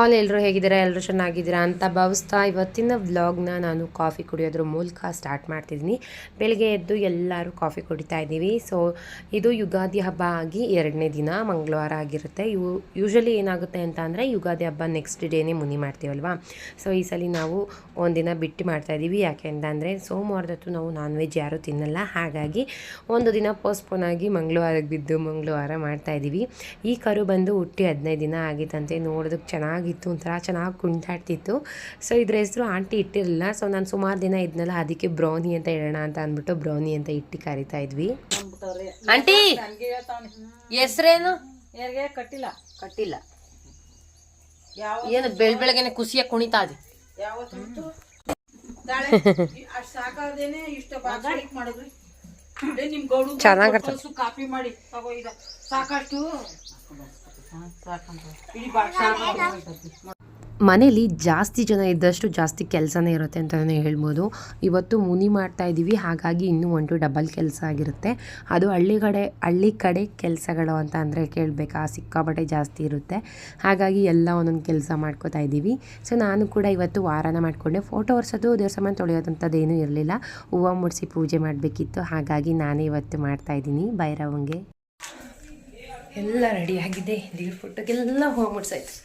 ಹಾಲ್ ಎಲ್ಲರೂ ಹೇಗಿದ್ದೀರಾ? ಎಲ್ಲರೂ ಚೆನ್ನಾಗಿದ್ದೀರಾ ಅಂತ ಭಾವಿಸ್ತಾ ಇವತ್ತಿನ ವ್ಲಾಗ್ನ ನಾನು ಕಾಫಿ ಕುಡಿಯೋದ್ರ ಮೂಲಕ ಸ್ಟಾರ್ಟ್ ಮಾಡ್ತಿದ್ದೀನಿ. ಬೆಳಗ್ಗೆ ಎದ್ದು ಎಲ್ಲರೂ ಕಾಫಿ ಕುಡಿತಾ ಇದ್ದೀವಿ. ಸೊ ಇದು ಯುಗಾದಿ ಹಬ್ಬ ಆಗಿ ಎರಡನೇ ದಿನ, ಮಂಗಳವಾರ ಆಗಿರುತ್ತೆ. ಯು ಯೂಶಲಿ ಏನಾಗುತ್ತೆ ಅಂತ ಅಂದರೆ ಯುಗಾದಿ ಹಬ್ಬ ನೆಕ್ಸ್ಟ್ ಡೇನೇ ಮುನಿ ಮಾಡ್ತೀವಲ್ವಾ? ಸೊ ಈ ಸಲ ನಾವು ಒಂದಿನ ಬಿಟ್ಟು ಮಾಡ್ತಾ ಇದ್ದೀವಿ. ಯಾಕೆ ಅಂತಂದರೆ ಸೋಮವಾರದತ್ತು ನಾವು ನಾನ್ ವೆಜ್ ಯಾರೂ ತಿನ್ನಲ್ಲ. ಹಾಗಾಗಿ ಒಂದು ದಿನ ಪೋಸ್ಟ್ಪೋನ್ ಆಗಿ ಮಂಗಳವಾರಕ್ಕೆ ಬಿದ್ದು ಮಂಗಳವಾರ ಮಾಡ್ತಾ ಇದ್ದೀವಿ. ಈ ಕರು ಬಂದು ಹುಟ್ಟಿ ಹದಿನೈದು ದಿನ ಆಗಿತ್ತಂತೆ. ನೋಡೋದಕ್ಕೆ ಚೆನ್ನಾಗಿತ್ತು ಒಂಥರ ಚೆನ್ನಾಗಿ ಕುಂಟಾಡ್ತಿತ್ತು. ಸೊ ಇದ್ರ ಹೆಸರು ಆಂಟಿ ಇಟ್ಟಿರಲಿಲ್ಲ. ಸೊ ನಾನು ಸುಮಾರು ದಿನ ಇದ್ನಲ್ಲ ಅದಕ್ಕೆ ಬ್ರೌನಿ ಅಂತ ಹೇಳೋಣ ಅಂತ ಅಂದ್ಬಿಟ್ಟು ಬ್ರೌನಿ ಅಂತ ಇಟ್ಟು ಕರಿತಾ ಇದ್ವಿ. ಆಂಟಿ! ಹೆಸ್ರೇನು? ಕಟ್ಟಿಲ್ಲ. ಕಟ್ಟಿಲ್ಲ. ಯಾವ ಏನು ಬೆಳ್ ಬೆಳಗ್ಗೆನೆ ಖುಷಿಯಾಗಿ ಕುಣಿತಾ ಇದೆ. ಚೆನ್ನಾಗಿ ಕಾಪಿ ಮಾಡಿ. ತಗೋ ಇದ ಸಾಕಷ್ಟು ಮನೇಲಿ ಜಾಸ್ತಿ ಜನ ಇದ್ದಷ್ಟು ಜಾಸ್ತಿ ಕೆಲಸನೇ ಇರುತ್ತೆ ಅಂತಲೇ ಹೇಳ್ಬೋದು. ಇವತ್ತು ಮುನಿ ಮಾಡ್ತಾ ಇದ್ದೀವಿ ಹಾಗಾಗಿ ಇನ್ನೂ ಒಂದು ಡಬಲ್ ಕೆಲಸ ಆಗಿರುತ್ತೆ. ಅದು ಹಳ್ಳಿ ಕಡೆ ಹಳ್ಳಿ ಕಡೆ ಕೆಲಸಗಳು ಅಂತ ಅಂದರೆ ಕೇಳಬೇಕಾ ಸಿಕ್ಕಾಪಟ್ಟೆ ಜಾಸ್ತಿ ಇರುತ್ತೆ. ಹಾಗಾಗಿ ಎಲ್ಲ ಒಂದೊಂದು ಕೆಲಸ ಮಾಡ್ಕೋತಾ ಇದ್ದೀವಿ ಸೊ ನಾನು ಕೂಡ ಇವತ್ತು ವಾರನ ಮಾಡಿಕೊಂಡೆ. ಫೋಟೋ ಒರೆಸೋದು ದೇವ್ರ ಸಾಮಾನು ತೊಳೆಯೋದಂಥದ್ದೇನೂ ಇರಲಿಲ್ಲ. ಹೂವು ಮುಡಿಸಿ ಪೂಜೆ ಮಾಡಬೇಕಿತ್ತು. ಹಾಗಾಗಿ ನಾನೇ ಇವತ್ತು ಮಾಡ್ತಾ ಇದ್ದೀನಿ. ಭೈರವಂಗೆ. ಎಲ್ಲ ರೆಡಿ ಆಗಿದೆ. ದೇವ್ರ ಫೋಟೋಗೆಲ್ಲ ಮುಡ್ಸಾಯ್ತು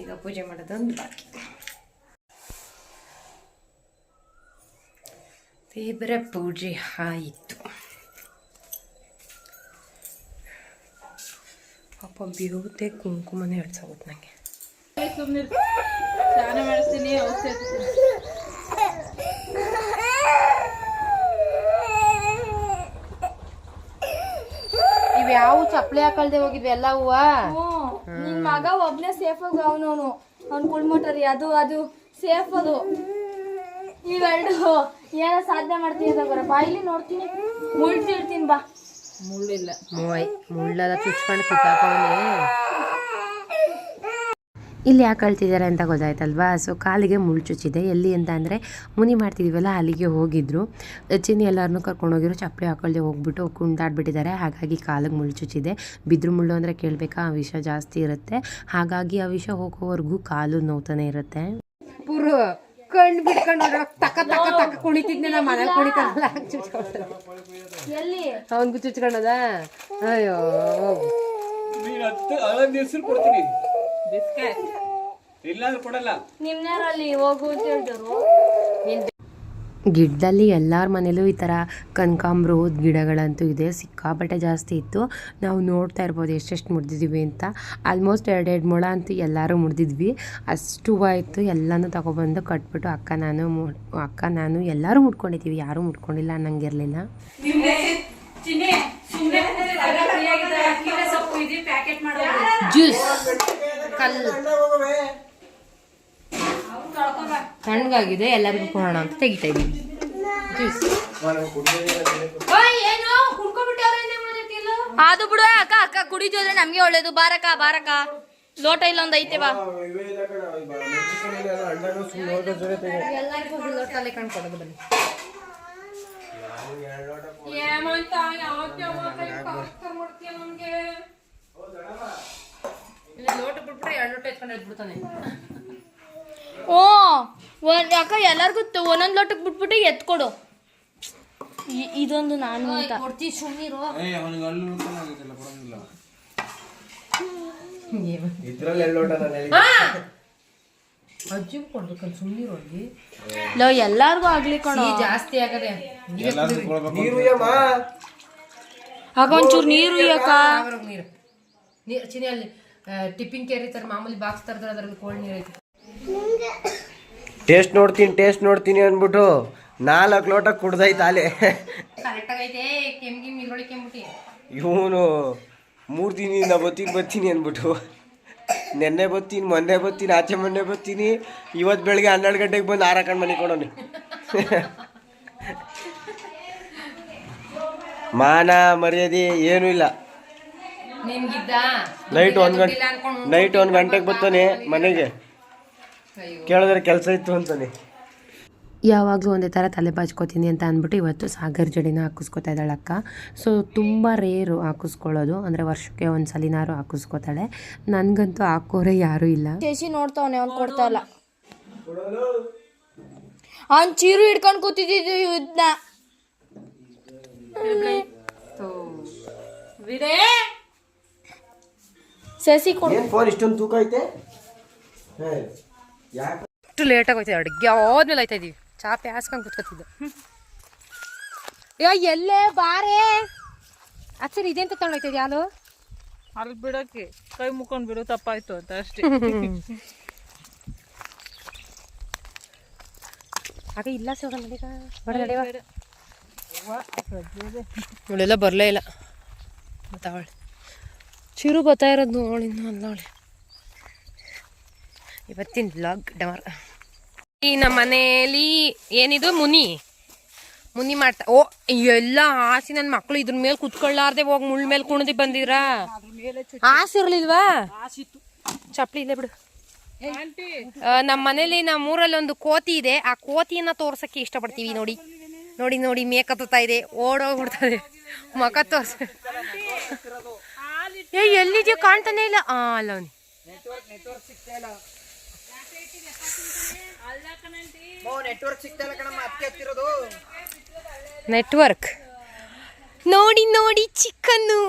ಈಗ ಪೂಜೆ ಮಾಡೋದೊಂದು ಬಾಕಿ. ದೇವರ ಪೂಜೆ ಆಯಿತು. ಪಾಪ ಬ್ಯೂತೆ ಕುಂಕುಮನೇ ಹಿಡ್ಸೋಗುತ್ತೆ ನನಗೆ. ಸ್ನಾನ ಮಾಡಿಸ್ತೀನಿ ಯಾವ ಚಪ್ಪಲಿ ಹಾಕಲ್ದೆ ಹೋಗಿದ್ವಿ ಎಲ್ಲ ಹೂವ? ನಿನ್ ಮಗ ಒಬ್ನೇ ಸೇಫ್ ಆಗ ಅವನವನು ಅವ್ನ. ಕುಳ್ಮೋಟರಿ ಅದು ಅದು ಸೇಫ್ ಅದು. ಇವೆರಡು ಏನ ಸಾಧ್ಯ ಮಾಡ್ತೀನಿ ಅಂತ ಬರ ಬಾಯಿಲಿ ನೋಡ್ತೀನಿ. ಮುಳ್ತಿರ್ತೀನಿ ಬಾ. ಮುಳ್ಳಿಲ್ಲ. ಮುಳ್ಳೆಲ್ಲ ಚುಚ್ಕೊಂಡು ಕಿತ್ತಾಕೊಂಡೆ ಇಲ್ಲಿ ಯಾಕೆ ಅಳ್ತಿದ್ದಾರೆ ಅಂತ ಗೊತ್ತಾಯ್ತಲ್ವಾ? ಸೊ ಕಾಲಿಗೆ ಮುಳ್ಳು ಚುಚ್ಚಿದೆ. ಎಲ್ಲಿ ಅಂತ ಅಂದರೆ ಮುನಿ ಮಾಡ್ತಿದ್ದೀವಲ್ಲ ಅಲ್ಲಿಗೆ ಹೋಗಿದ್ರು. ಚಿನ್ನಿ ಎಲ್ಲರನ್ನೂ ಕರ್ಕೊಂಡೋಗಿರೋ ಚಪ್ಪಲಿ ಹಾಕೊಳ್ದೆ ಹೋಗ್ಬಿಟ್ಟು ಕುಂದಾಡ್ಬಿಟ್ಟಿದ್ದಾರೆ. ಹಾಗಾಗಿ ಕಾಲಿಗೆ ಮುಳ್ಳು ಚುಚ್ಚಿದೆ. ಬಿದ್ರು ಮುಳ್ಳು ಅಂದರೆ ಕೇಳಬೇಕಾ? ಆ ವಿಷ ಜಾಸ್ತಿ ಇರುತ್ತೆ. ಹಾಗಾಗಿ ಆ ವಿಷ ಹೋಗೋವರೆಗೂ ಕಾಲು ನೋವ್ತಾನೆ ಇರುತ್ತೆ. ಪುರು ಕಣ್ಣು ಬಿಟ್ಕೊಂಡು ತಕ ತಕ ತಕ ಕುಣಿತಿದ್ನೆ ನಮ್ಮ ಮನೇಲಿ ಚುಚ್ಕೊಂಡು ಅವನ್ಗೂ ಚುಚ್ಕೊಂಡದ ಅಯ್ಯೋ. ಬಿಸ್ಕೆಟ್. ಹೇಳಿದ್ರು ಗಿಡದಲ್ಲಿ ಎಲ್ಲರ ಮನೇಲೂ ಈ ಥರ ಕನಕಾಂಬ್ರದ ಗಿಡಗಳಂತೂ ಇದೆ. ಸಿಕ್ಕಾಪಟ್ಟೆ ಜಾಸ್ತಿ ಇತ್ತು. ನಾವು ನೋಡ್ತಾ ಇರ್ಬೋದು ಎಷ್ಟೆಷ್ಟು ಮುಡ್ದಿದ್ದೀವಿ ಅಂತ. ಆಲ್ಮೋಸ್ಟ್ ಎರಡೆರಡು ಮೊಳ ಅಂತೂ ಎಲ್ಲರೂ ಮುಡ್ದಿದ್ವಿ ಅಷ್ಟು ಹೂವು ಇತ್ತು ಎಲ್ಲನೂ ತಗೊಬಂದು ಕಟ್ಬಿಟ್ಟು ಅಕ್ಕ ನಾನು ಮು- ಅಕ್ಕ ನಾನು ಎಲ್ಲರೂ ಮುಡ್ಕೊಂಡಿದ್ದೀವಿ ಯಾರೂ ಮುಡ್ಕೊಂಡಿಲ್ಲ ಅನ್ನಂಗಿರಲಿಲ್ಲ. ಜ್ಯೂಸ್ ಕಲ್ಲು. ತಣ್ಣಗಾಗಿದೆ ಎಲ್ಲರಿಗೂ ಕೊಡೋಣ ಅಂತ ತೆಗಿತಾ ಇದ್ದೀನಿ. ಜ್ಯೂಸ್ ಅದು ಬಿಡು ಅಕ್ಕ ಅಕ್ಕ ಕುಡಿದ್ರೆ ನಮ್ಗೆ ಒಳ್ಳೇದು. ಬಾರಕ ಬಾರಕ ಲೋಟ ಇಲ್ಲ ಒಂದ್ ಐತೆ ಬಾ. ಲೋಟಲ್ಲಿ ಬನ್ನಿ. ಲೋಟ ಬಿಟ್ಬಿಟ್ರೆ ಎರಡು ಲೋಟ ಎತ್ಕೊಂಡು ಎದ್ಬಿಡ್ತಾನೆ ಓ ಒಂದ್ ಯಾಕ ಎಲ್ಲರಿಗೂ ಒಂದೊಂದು ಒಂದೊಂದ್ ಲೋಟಕ್ ಬಿಟ್ಬಿಟ್ಟು ಎತ್ಕೊಡು. ಇದೊಂದು ನಾನು ಅಂತ. ಕೊಡ್ತೀವಿ ಸುಮ್ಮನಿರು ಇದ್ರಲ್ಲಿ ನಾನು ಹೇಳಿ ಅಜ್ಜಿಗೆ ಕೊಡ್ಬೇಕಂತ ಸುಮ್ಮನಿರು ಅಲ್ಲಿ? ಲೋ ಎಲ್ಲಾರ್ಗು ಆಗ್ಲಿ ಕಣೋ. ಜಾಸ್ತಿ ಆಗದೆ. ನೀರು ಯಮ್ಮ ಆಗ ಒಂಚೂರು ನೀರು ಯಾಕ ನೀರು. ನೀರು ಚಿನಿ ಅಲ್ಲಿ ಟಿಫಿನ್ ಕೇರಿ ತರ ಮಾಮೂಲಿ ಬಾಕ್ಸ್ ತರದ್ರೆ ಅದ್ರಲ್ಲಿ ಕೋಲ್ಡ್ ನೀರು ಐತೆ. ಟೇಸ್ಟ್ ನೋಡ್ತೀನಿ ಟೇಸ್ಟ್ ನೋಡ್ತೀನಿ ಅಂದ್ಬಿಟ್ಟು ನಾಲ್ಕು ಲೋಟ ಕುಡ್ದೈತೆ ಆಲೆ ಇವನು ಮೂರು ದಿನದಿಂದ ಬತ್ತೀನಿ ಬತ್ತೀನಿ ಅಂದ್ಬಿಟ್ಟು. ನೆನ್ನೆ ಬತ್ತೀನಿ ಮೊನ್ನೆ ಬತ್ತೀನಿ ಆಚೆ ಮೊನ್ನೆ ಬತ್ತೀನಿ. ಇವತ್ತು ಬೆಳಗ್ಗೆ ಹನ್ನೆರಡು ಗಂಟೆಗೆ ಬಂದು ಆರಾಕಂಡು ಮನೆ ಕೊಡೋನಿ ಮಾನ ಮರ್ಯಾದೆ ಏನೂ ಇಲ್ಲ. ನೈಟ್ ಒಂದು ಗಂಟೆ ನೈಟ್ ಒಂದು ಗಂಟೆಗೆ ಬರ್ತಾನೆ ಮನೆಗೆ ಕೇಳಿದ್ರೆ ಕೆಲಸ ಇತ್ತು ಅಂತಾನೆ. ಯಾವಾಗಲೂ ಒಂದೇ ಥರ ತಲೆ ಬಾಚ್ಕೋತೀನಿ ಅಂತ ಅಂದ್ಬಿಟ್ಟು ಇವತ್ತು ಸಾಗರ್ ಜಡಿನ ಹಾಕಿಸ್ಕೊತಾ ಇದ್ದಾಳೆ ಅಕ್ಕ. ಸೊ ತುಂಬ ರೇರು ಹಾಕಿಸ್ಕೊಳ್ಳೋದು. ಅಂದರೆ ವರ್ಷಕ್ಕೆ ಒಂದು ಸಲಿನಾರು ಹಾಕಿಸ್ಕೊತಾಳೆ. ನನಗಂತೂ ಹಾಕೋರೆ ಯಾರೂ ಇಲ್ಲ. ಶಶಿ ನೋಡ್ತಾವನೆ ಅವ್ನು ಕೊಡ್ತಾ ಇಲ್ಲ. ಅವ್ನು ಚೀರು ಹಿಡ್ಕೊಂಡು ಕೂತಿದ್ದು ಇದನ್ನ ಸಸಿ ಕೊಡು. ಏನು ಫೋನ್ ಇಷ್ಟೊಂದು ತೂಕ ಐತೆ? ಅಷ್ಟು ಲೇಟಾಗಿ ಆಗೋಯ್ತು ಅಡುಗೆ ಆದ್ಮೇಲೆ ಆಯ್ತಾ ಇದೀವಿ. ಚಾ ಪ್ಯಾಸ್ಕೊಂಡ್ ಕುತ್ಕೊತಿದ್ದೆ. ಅಯ್ಯೋ ಎಲ್ಲೇ ಬಾರೇ? ಅಚ್ಚರ ಇದೆಂತ ತಗೊಂಡೋಯ್ತದೆ ಯಾರು ಅಲ್ಲಿ ಬಿಡಕ್ಕೆ. ಕೈ ಮುಕ್ಕೊಂಡ್ ಬಿಡು ತಪ್ಪಾಯ್ತು ಅಂತ ಅಷ್ಟೇ. ಆಗ ಇಲ್ಲ ಇವಳೆಲ್ಲ ಬರಲೇ ಇಲ್ಲ. ಮತ್ತವಳೆ ಚಿರು ಬರ್ತಾ ಇರೋದು ನೋಡಿ ಅಲ್ಲ ಅವಳೆ ಇವತ್ತಿನ ಬ್ಲಾಗ್ ಡಮರ್. ಈ ನಮ್ಮ ಮನೆಯಲ್ಲಿ ಏನಿದು? ಮುನಿ. ಮುನಿ ಮಾಡ್ತಾ ಓ, ಎಲ್ಲ ಆಸಿ ನನ್ನ ಮಕ್ಕಳು ಇದ್ರ ಮೇಲೆ ಕುತ್ಕೊಳ್ಳಾರ್ದೆ ಹೋಗಿ ಮುಳ್ಳ ಮೇಲೆ ಕುಣದಿ ಬಂದಿದ್ರಾ. ಆಸಿರ್ಲಿಲ್ವಾ ಚಪ್ಪಲಿ ಇಲ್ಲ ಬಿಡು. ನಮ್ಮ ಮನೇಲಿ ನಮ್ಮ ಊರಲ್ಲಿ ಒಂದು ಕೋತಿ ಇದೆ. ಆ ಕೋತಿಯನ್ನ ತೋರ್ಸಕ್ಕೆ ಇಷ್ಟಪಡ್ತೀವಿ ನೋಡಿ. ನೋಡಿ ನೋಡಿ ಮೇಕತ್ತಾ ಇದೆ. ಓಡೋಗ್ಬಿಡ್ತದೆ ಮಕ ತೋರ್ಸ. ಏ, ಎಲ್ಲಿದೆಯೋ ಕಾಣ್ತಾನೆ ಇಲ್ಲ. ಆ, ಅಲ್ಲ ನೆಟ್ವರ್ಕ್ ಸಿಗ್ತಾ ಇಲ್ಲ ಕಣಮ್ಮ ಅದಕ್ಕೆ ಹತ್ತಿರೋದು. ನೆಟ್ವರ್ಕ್ ನೋಡಿ ನೋಡಿ ಚಿಕನ್ನು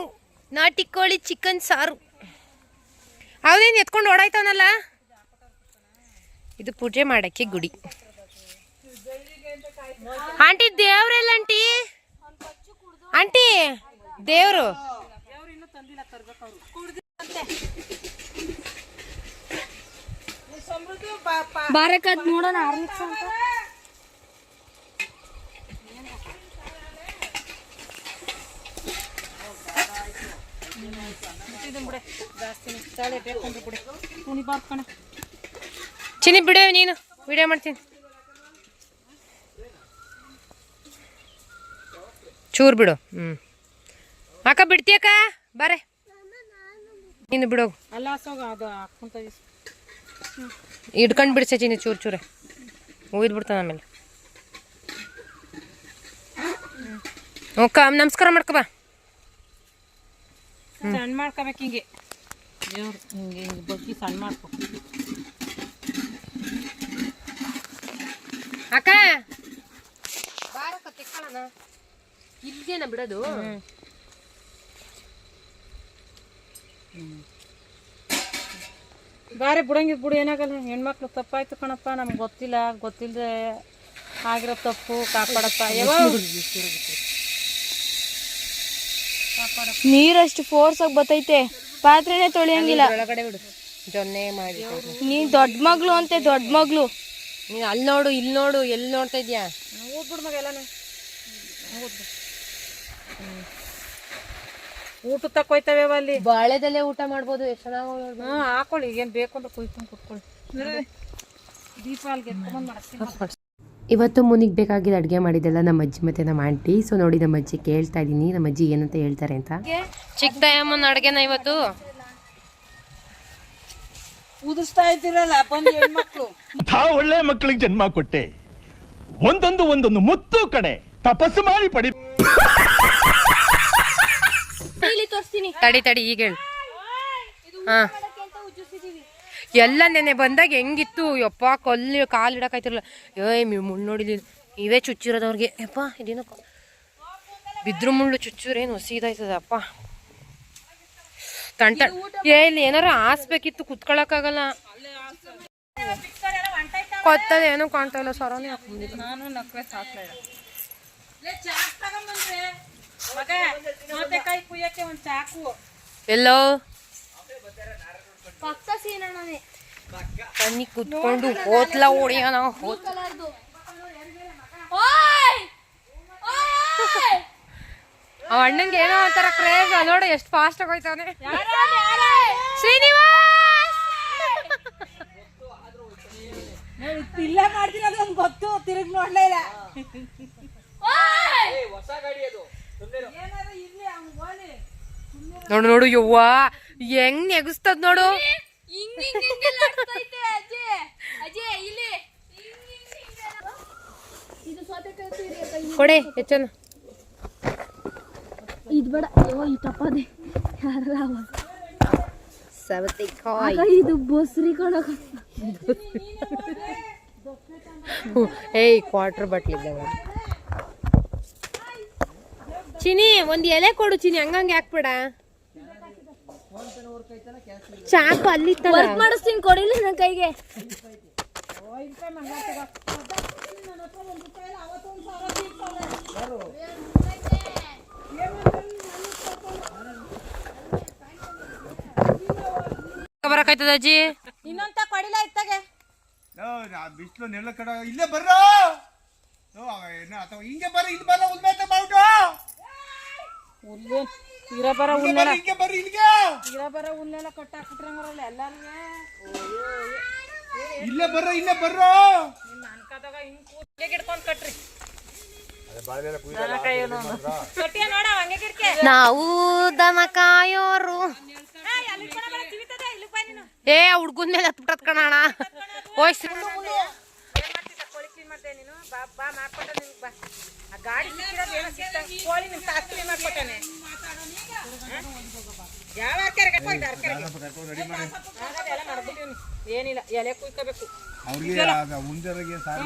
ನಾಟಿ ಕೋಳಿ ಚಿಕನ್ ಸಾರು. ಅವನೇನು ಎತ್ಕೊಂಡು ಓಡಾಯ್ತಾನಲ್ಲ? ಇದು ಪೂಜೆ ಮಾಡಕ್ಕೆ ಗುಡಿ. Aunty ದೇವ್ರೆಲ್ಲ aunty? ಆಂಟಿ ದೇವ್ರು. ಬಾರಕದ್ ನೋಡೋಣ ಆರ್ಮಿಕ್ಸ್ ಅಂತ. ಚಿನ್ನಿ ಬಿಡು, ನೀನು ವಿಡಿಯೋ ಮಾಡ್ತೀನಿ. ಚೂರು ಬಿಡು ಹ್ಞೂ ಅಕ್ಕ ಬಿಡ್ತೀಯಕ್ಕ? ಬಾರೆ. ನೀನು ಬಿಡು ಅಲ್ಲ ಅದು ಹಾಕೊಂತ ಹಿಡ್ಕೊಂಡು ಬಿಡ್ಸ ಚಿನ್ನಿ ಚೂರು ಚೂರೆ. ಒಯ್ದು ಬಿಡ್ತಾನೆ ಆಮೇಲೆ. ಓಕ ನಮಸ್ಕಾರ ಮಾಡ್ಕೊ ಬಾ. ಸಣ್ಣ ಮಾಡ್ಕೋಬೇಕು ಹಿಂಗೆ. ದೇವ್ರು ಹಿಂಗೆ ಹಿಂಗೆ ಬಗ್ಗಿ ಸಣ್ಣ ಮಾಡ್ಕೊ. ಅಕ್ಕ. ಬಾರಕ್ಕ ತೆಕ್ಕೊಳ್ಳೋಣ ಇಲ್ಲೇನ ಬಿಡೋದು? ಬಾರಿ ಬಿಡಂಗಿದ್ ಬಿಡು ಏನಾಗಲ್ಲ ಹೆಣ್ಮಕ್ಳು ತಪ್ಪಾಯ್ತು ಕಣಪ್ಪ ನಮ್ಗೆ ಗೊತ್ತಿಲ್ಲ ಗೊತ್ತಿಲ್ಲದೆ ಆಗಿರೋ ತಪ್ಪು ಕಾಪಾಡಪ್ಪ. ನೀರಷ್ಟು ಫೋರ್ಸ್ ಆಗಿ ಬತ್ತೈತೆ. ಪಾತ್ರೆನೇ ತೊಳೆಯಂಗಿಲ್ಲ. ಒಳಗಡೆ ಬಿಡು. ಜೊನ್ನೆ ಮಾಡಿ ನೀನ್ ದೊಡ್ಡ ಮಗ್ಳು ಅಂತೆ ದೊಡ್ಡ ಮಗ್ಳು. ನೀನು ಅಲ್ಲಿ ನೋಡು ಇಲ್ಲಿ ನೋಡು ಎಲ್ಲಿ ನೋಡ್ತಾ ಇದ್ಯಾ? ಊದ್ಬಿಡು ಮಗ ಎಲ್ಲಾನು. ಊಟ ತಕ್ಕೋಯ್ತವೆ ಅಲ್ಲಿ. ಬಾಳೆದಲ್ಲೇ ಊಟ ಮಾಡ್ಬೋದು ಎಷ್ಟು ಚೆನ್ನಾಗಿ ಹ್ಞೂ ಹಾಕೊಳ್ಳಿ ಏನು ಬೇಕು ಅಂತ ಕುಯ್ಕೊಂಡು ಕುತ್ಕೊಳ್ಳಿ ದೀಪ ಅಲ್ಲಿಗೆ ಮಾಡ್ತೀನಿ. ಇವತ್ತು ಮುನಿಗೆ ಬೇಕಾಗಿದ್ದ ಅಡುಗೆ ಮಾಡಿದ್ದೆಲ್ಲ ನಮ್ಮ ಅಜ್ಜಿ ಮತ್ತೆ ನಮ್ಮ ಆಂಟಿ. ಸೊ ನೋಡಿ ನಮ್ಮ ಅಜ್ಜಿ ಕೇಳ್ತಾ ಇದ್ದೀನಿ ನಮ್ಮ ಅಜ್ಜಿ ಏನಂತ ಹೇಳ್ತಾರೆ ಅಂತ. ಚಿಕ್ಕದಮ್ಮನ ಅಡುಗೆನ ಇವತ್ತು? ಉದಿಸ್ತಾ ಇದ್ದೀರಲ್ಲ ಬಂದು ಹೆಣ್ಮಕ್ಳು. ಒಳ್ಳೆ ಮಕ್ಕಳಿಗೆ ಜನ್ಮ ಕೊಟ್ಟೆ. ಒಂದೊಂದು ಒಂದೊಂದು ಮುತ್ತು ಕಡೆ ತಪಸ್ಸು ಮಾಡಿ ಪಡಿ ತೋರಿಸ್ತೀನಿ. ತಡಿ ತಡಿ ಈಗ ಹೇಳು. ಹಾ. ಎಲ್ಲ ನೆನೆ ಬಂದಾಗ ಹೆಂಗಿತ್ತು? ಯಪ್ಪ ಕೊಲ್ಲಿ ಕಾಲು ಇಡೋಕಾಯ್ತಿರಲ್ಲ ಏಯ್ ಮುಳ್ಳು ನೋಡಿಲಿ ಇವೇ ಚುಚ್ಚಿರೋದವ್ರಿಗೆ. ಯಪ್ಪ ಇದೇನು ಬಿದ್ರು ಮುಳ್ಳು ಚುಚ್ಚೂರೇನು ಸೀದಾಯ್ತದಪ್ಪ ತಂಟ ಏ ಇಲ್ಲಿ ಏನಾರ ಹಾಸ್ಬೇಕಿತ್ತು ಕುತ್ಕೊಳಕ್ಕಾಗಲ್ಲ. ಕೊತ್ತದ ಏನೂ ಕಾಣ್ತಾ ಇಲ್ಲ ಸರೋನೇ ಹಾಕೊಂಡಿದ್ದು ನಾನು ಸಾಕ್ಲ ಸೌತೆಕಾಯಿ ಕುಯ್ಯಕ್ಕೆ ಒಂದು ಚಾಕು. ಎಲ್ಲೋ? ಪಕ್ಕ ಸೀನಣ್ಣನೇ ಬನ್ನಿ ಕುತ್ಕೊಂಡು ಹೋತ್ಲ ಹೋತ್ ಓಯ್! ಓಯ್! ಅವ ಅಣ್ಣಂಗೆ ಏನೋ ಒಂಥರ ಕ್ರೇಜ್ ನೋಡು ಎಷ್ಟು ಫಾಸ್ಟ್ ಆಗಿ ಹೋಯ್ತಾನೆ. ಶ್ರೀನಿವಾಸ್! ಇಲ್ಲ ಮಾಡ್ತೀನಿ ಅದು ಒಂದು ಗೊತ್ತು ತಿರುಗಿ ನೋಡ್ಲೇ ಇಲ್ಲ. ನೋಡು ನೋಡು ಯವ್ವ. ಹೆಂಗ್ ನೆಗಸ್ತದ್ ನೋಡು. ಕೊಡೆ ಹೆಚ್ಚನ ಇದು ಬೇಡ. ಅಯ್ಯೋ ಈ ತಪ್ಪದೆ ಯಾರ ಸವತೆಕಾಯಿ ಇದು ಬೊಸ್ರಿ ಕೊಡಕ ಏಯ್ ಕ್ವಾರ್ಟರ್ ಬಟ್ಲಿದ್ದಾವ ಚಿನಿ ಒಂದ್ ಎಲೆ ಕೊಡು ಚಿನಿ ಹಂಗಂಗೆ ಹಾಕ್ಬೇಡ. ಚಾಕು ಅಲ್ಲಿ ಮಾಡಿಸ್ತೀನಿ ಕೊಡಿಲ್ಲ ನನ್ನ ಕೈಗೆ. ಬರಕಾಯ್ತದ ಅಜ್ಜಿ? ಇನ್ನೊಂತ ಕೊಡಿಲ್ಲ ಇತ್ತಾಗೆ. ಬಿಸಿಲು ನೆಲ ಕಡ ಇಲ್ಲೇ ಬರ್ರೋ. ಅಥವಾ ಹಿಂಗೆ ಬರ್ರಿ ಇಲ್ಲಿ ಬರ್ರ ಉದ್ಮೇತ ಮಾಡ್ಬಿಟ್ಟು ಹುಲ್ಲು. ಇರ ಬರ ಹುಲ್ಲೆಲ್ಲ ಇರ ಬರ ಹುಲ್ಲೆಲ್ಲ ಕಟ್ಟಾಕ್ಬಿಟ್ರಂಗ್ರಲ್ಲ ಎಲ್ಲಾರ್ಗೆ. ಇಲ್ಲೇ ಬರ್ರ ಇಲ್ಲೇ ಬರ್ರೋ. ಅನ್ಕದಾಗ ಹಿಂಗ್ ಕೂತ್ಗೆ ಗಿಡ್ಕೊಂಡ್ ಕಟ್ರಿ. ನಾವು ದನ ಕಾಯೋರು. ಏ ಹುಡ್ಗುನ್ ಮೇಲೆ ಕಣಣ ಹೋಯ್ಸ್ ನೀನು? ಬಾ ಬಾ ಮಾಡ್ಕೊಟ್ಟ ಬಾ. ಆ ಗಾಡಿ ಸಿಕ್ಕಿರೋದು ಏನೋ ಸಿಕ್ತ. ಕೋಳಿ ನಿಮ್ ತಾಸ್ತಿ ಮಾಡ್ಕೊಟ್ಟಾನೆ? ಯಾವ ಅರ್ಕೆರೆ ಕಟ್ಕೊಂಡು ಮಾಡ್ಬಿಟ್ಟಿವ್ನಿ. ಏನಿಲ್ಲ ಎಲೆ ಕುಯ್ಕೋಬೇಕು. ಅವ್ರಿಗೆ ಮುಂಜಾನೆ ಸಾರು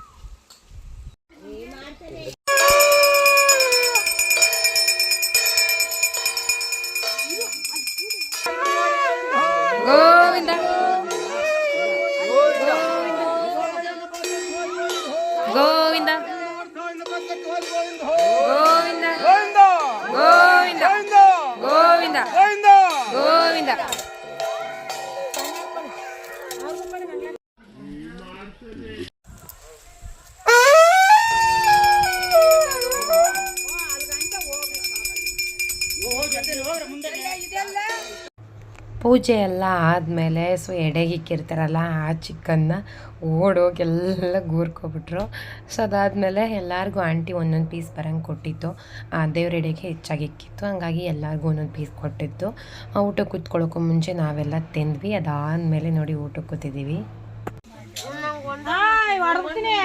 ಪೂಜೆ ಎಲ್ಲ ಆದಮೇಲೆ ಸೊ ಎಡೆಗಿಕ್ಕಿರ್ತಾರಲ್ಲ ಆ ಚಿಕ್ಕನ್ನ ಓಡೋಗಿ ಎಲ್ಲ ಗೂರ್ಕೊಬಿಟ್ರು. ಸೊ ಅದಾದಮೇಲೆ ಎಲ್ಲರಿಗೂ ಆಂಟಿ ಒಂದೊಂದು ಪೀಸ್ ಬರಂಗೆ ಕೊಟ್ಟಿತ್ತು. ಆ ದೇವ್ರ ಎಡೆಗೆ ಹೆಚ್ಚಾಗಿ ಇಕ್ಕಿತ್ತು. ಹಂಗಾಗಿ ಎಲ್ಲರಿಗೂ ಒಂದೊಂದು ಪೀಸ್ ಕೊಟ್ಟಿತ್ತು. ಆ ಊಟ ಕೂತ್ಕೊಳ್ಳೋಕ್ಕೂ ಮುಂಚೆ ನಾವೆಲ್ಲ ತಿಂದ್ವಿ. ಅದಾದಮೇಲೆ ನೋಡಿ ಊಟಕ್ಕೆ ಕೂತಿದ್ದೀವಿ ಹೊಡ್ಬಿಡ್ತೀನಿ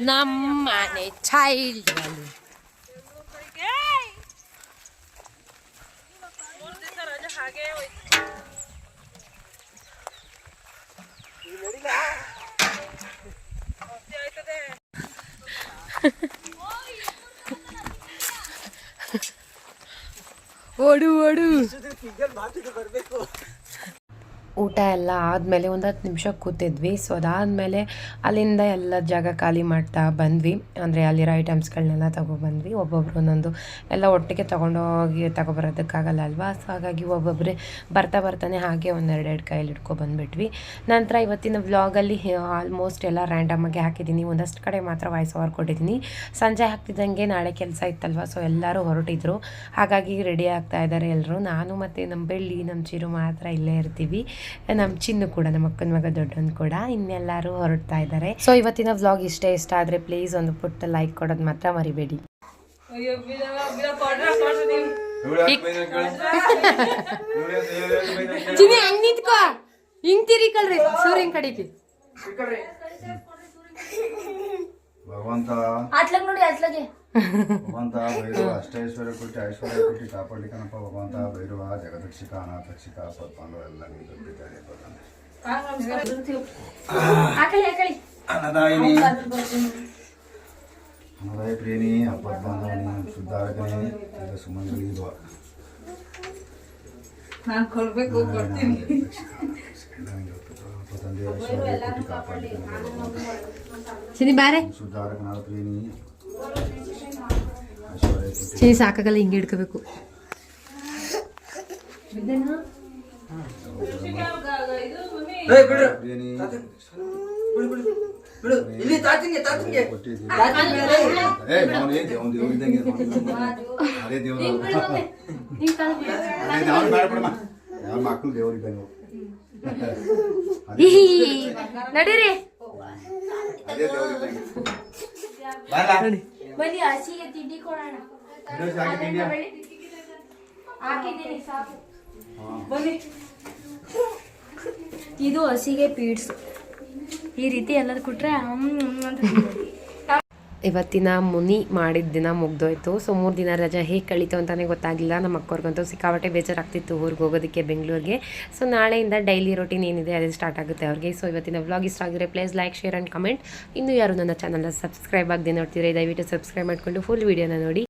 ಎಲ್ಲ ತಿಂತಾ ಇಲ್ವೇ ಇದ್ಯಾವ್ದು ನಾವು ತಿನ್ನೋ ಅಂಥದ್ದಾಗಿ ಅಡ್ಡಡ್ಡವ್ರೆ ಸುಮ್ಮನಿರು ನಮ್ಮನೆ ಚೈಲ್ಡ್ ಹಾಗೆ ಓಡು ಓಡು ಊಟ ಎಲ್ಲ ಆದಮೇಲೆ ಒಂದು ಹತ್ತು ನಿಮಿಷ ಕೂತಿದ್ವಿ. ಸೊ ಅದಾದಮೇಲೆ ಅಲ್ಲಿಂದ ಎಲ್ಲ ಜಾಗ ಖಾಲಿ ಮಾಡ್ತಾ ಬಂದ್ವಿ. ಅಂದರೆ ಅಲ್ಲಿರೋ ಐಟಮ್ಸ್ಗಳನ್ನೆಲ್ಲ ತೊಗೊಬಂದ್ವಿ. ಒಬ್ಬೊಬ್ರು ಒಂದೊಂದು ಎಲ್ಲ ಒಟ್ಟಿಗೆ ತೊಗೊಂಡೋಗಿ ತಗೊಬರೋದಕ್ಕಾಗಲ್ಲ ಅಲ್ವಾ? ಸೊ ಹಾಗಾಗಿ ಒಬ್ಬೊಬ್ಬರೇ ಬರ್ತಾ ಬರ್ತಾನೆ ಹಾಗೆ ಒಂದೆರಡೆರಡು ಕೈಯಲ್ಲಿ ಹಿಡ್ಕೊ ಬಂದುಬಿಟ್ವಿ. ನಂತರ ಇವತ್ತಿನ ವ್ಲಾಗಲ್ಲಿ ಆಲ್ಮೋಸ್ಟ್ ಎಲ್ಲ ರ್ಯಾಂಡಮಾಗಿ ಹಾಕಿದ್ದೀನಿ. ಒಂದಷ್ಟು ಕಡೆ ಮಾತ್ರ ವಾಯ್ಸ್ ಓವರ್ ಕೊಟ್ಟಿದ್ದೀನಿ. ಸಂಜೆ ಹಾಕ್ತಿದ್ದಂಗೆ ನಾಳೆ ಕೆಲಸ ಇತ್ತಲ್ವ? ಸೊ ಎಲ್ಲರೂ ಹೊರಟಿದ್ರು. ಹಾಗಾಗಿ ರೆಡಿ ಆಗ್ತಾ ಇದ್ದಾರೆ ಎಲ್ಲರೂ ನಾನು ಮತ್ತು ನಮ್ಮ ಬೆಳ್ಳಿ ನಮ್ಮ ಚಿರು ಮಾತ್ರ ಇಲ್ಲೇ ಇರ್ತೀವಿ. ನಮ್ಮ ಚಿನ್ನು ಕೂಡ ನಮ್ಮ ಅಕ್ಕನ ಮಗ ದೊಡ್ಡವನು ಕೂಡ ಇನ್ನೆಲ್ಲರೂ ಹೊರಡ್ತಾ ಇದ್ದಾರೆ. ಸೊ ಇವತ್ತಿನ ವ್ಲಾಗ್ ಇಷ್ಟೇ ಇಷ್ಟ ಆದರೆ ಪ್ಲೀಸ್ ಒಂದು ಪುಟ್ಟ ಲೈಕ್ ಕೊಡೋದು ಮಾತ್ರ ಮರಿಬೇಡಿ. ಚಿನಿ ಹಂಗ್ ನಿಂತ್ಕೋ. ಹಿಂಗ್ ತಿರಿಕಳ್ರಿ ಸೂರ್ಯನ್ ಕಡೆಗೆ. ಭಗವಂತ. ಅಟ್ಲಾಗ ನೋಡಿ ಅಟ್ಲಾಗೆ భగవంత భైరవ అష్టైశ్వర్య కుట్టి ఐశ్వర్య కుట్టి కాపాడి కనప భగవంత భైరవ జగదక్షిక అనాథక్షిక పద్మంలో వెళ్ళ నీ దొరికితే అన్నదాయిని అన్నదాయ ప్రియని అపద్బంధాన్ని శుద్ధారకని సుమంగళి చిని బారే. శుద్ధారకనాథ ప్రియని ಚಿನಿ ಸಾಕಾಗಲ್ಲ ಹಿಂಗೆ ಹಿಡ್ಕೋಬೇಕು. ಬಿಡು. ಇಲ್ಲಿ ತಾತಿಂಗೆ ತಾತಿಂಗೆ. ಕೊಟ್ಟಿದ್ದೀವಿ ಏ ಅವನು ಏನ್ ಅವ್ನು ದೇವ್ರು ಇದ್ದಂಗೆ ಅವ್ನು. ಅದೇ ದೇವ್ರು ಅದೇ ನಾವು ಬೇಡ ಬಿಡಮ್ಮ. ಯಾವ ಮಕ್ಕಳು ನಡೀರಿ. ಅದೇ ಬನ್ನಿ ಹಸಿಗೆ ತಿಂಡಿ ಕೊಡೋಣ. ಹಾಕಿದ್ದೀನಿ ಸಾಕು. ಬನ್ನಿ. ಇದು ಹಸಿಗೆ ಪೀಡ್ಸ್. ಈ ರೀತಿ ಎಲ್ಲರೂ ಕೊಟ್ರೆ ಹ್ಮ್ ಹ್ಮ್ ಅಂತ. ಇವತ್ತಿನ ಮುನಿ ಮಾಡಿದ ದಿನ ಮುಗ್ದೋಯ್ತು. ಸೊ, ಮೂರು ದಿನ ರಜಾ ಹೇಗೆ ಕಳೀತು ಅಂತಲೇ ಗೊತ್ತಾಗಿಲ್ಲ ನಮ್ಮ ಅಕ್ಕವ್ರಿಗಂತೂ ಸಿಕ್ಕಾಪಟ್ಟೆ ಬೇಜಾರಾಗ್ತಿತ್ತು ಊರಿಗೆ ಹೋಗೋದಕ್ಕೆ ಬೆಂಗಳೂರಿಗೆ. ಸೊ, ನಾಳೆಯಿಂದ ಡೈಲಿ ರೊಟೀನ್ ಏನಿದೆ ಅದೇ ಸ್ಟಾರ್ಟ್ ಆಗುತ್ತೆ ಅವ್ರಿಗೆ. ಸೊ, ಇವತ್ತಿನ ವ್ಲಾಗ್ ಇಷ್ಟ ಆಗಿದ್ರೆ please like share and comment ಇನ್ನೂ ಯಾರು ನನ್ನ ಚಾನಲ್ನ ಸಬ್ಸ್ಕ್ರೈಬ್ ಆಗದೆ ನೋಡ್ತಿದ್ರೆ ದಯವಿಟ್ಟು ಸಬ್ಸ್ಕ್ರೈಬ್ ಮಾಡಿಕೊಂಡು ಫುಲ್ ವೀಡಿಯೋನ ನೋಡಿ.